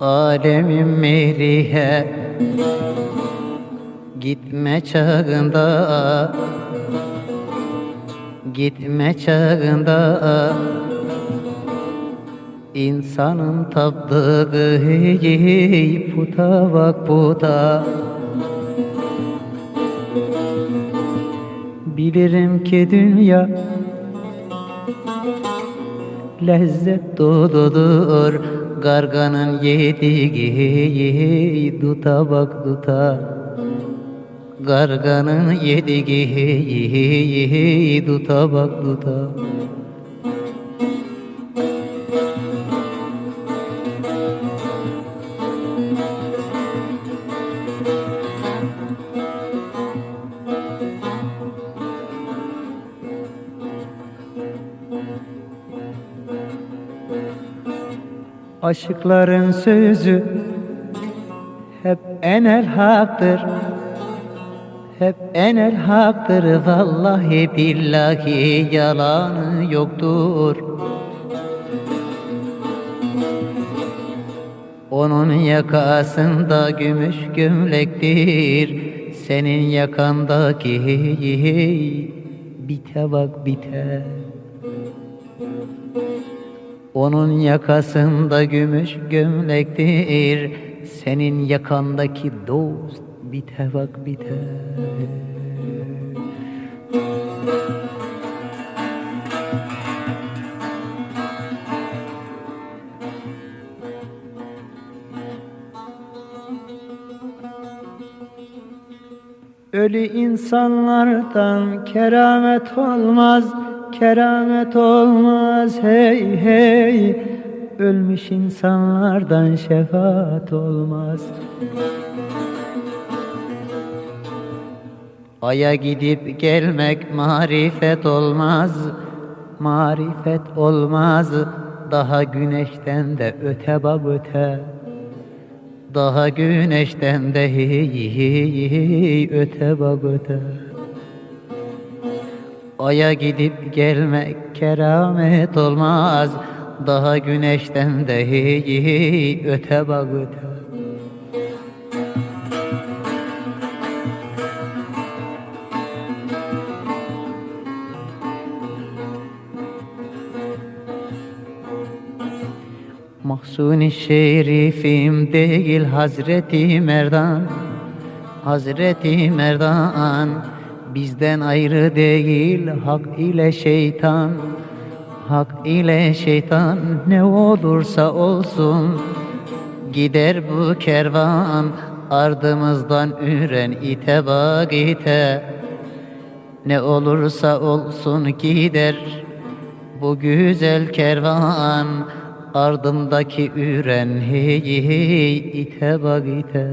Alemim merihe Gitme çağında. Gitme çağında İnsanın tapdığı hey, puta bak puta. Bilirim ki dünya Lezzet doludur. Garganın yediği Duta bak duta. Garganın yediği Duta bak duta Aşıkların sözü hep enel haktır. Hep enel haktır. Vallahi billahi yalanı yoktur Onun yakasında gümüş gömlektir. Senin yakandaki bite bak bite. Onun yakasında gümüş gömlektir. Senin yakandaki dost bite bak bite Ölü insanlardan keramet olmaz, keramet olmaz hey hey. Ölmüş insanlardan şefaat olmaz. Aya gidip gelmek marifet olmaz, marifet olmaz. Daha güneşten de öte bak öte. Daha güneşten de öte bak öte. Aya gidip gelmek keramet olmaz Daha güneşten de öte bak öte Mahsuni şerifim değil Hazreti Merdan. Hazreti Merdan Bizden ayrı değil hak ile şeytan. Hak ile şeytan ne olursa olsun Gider bu kervan. Ardımızdan üren ite bak ite. Ne olursa olsun gider bu güzel kervan Ardımdaki üren hey hey ite bak ite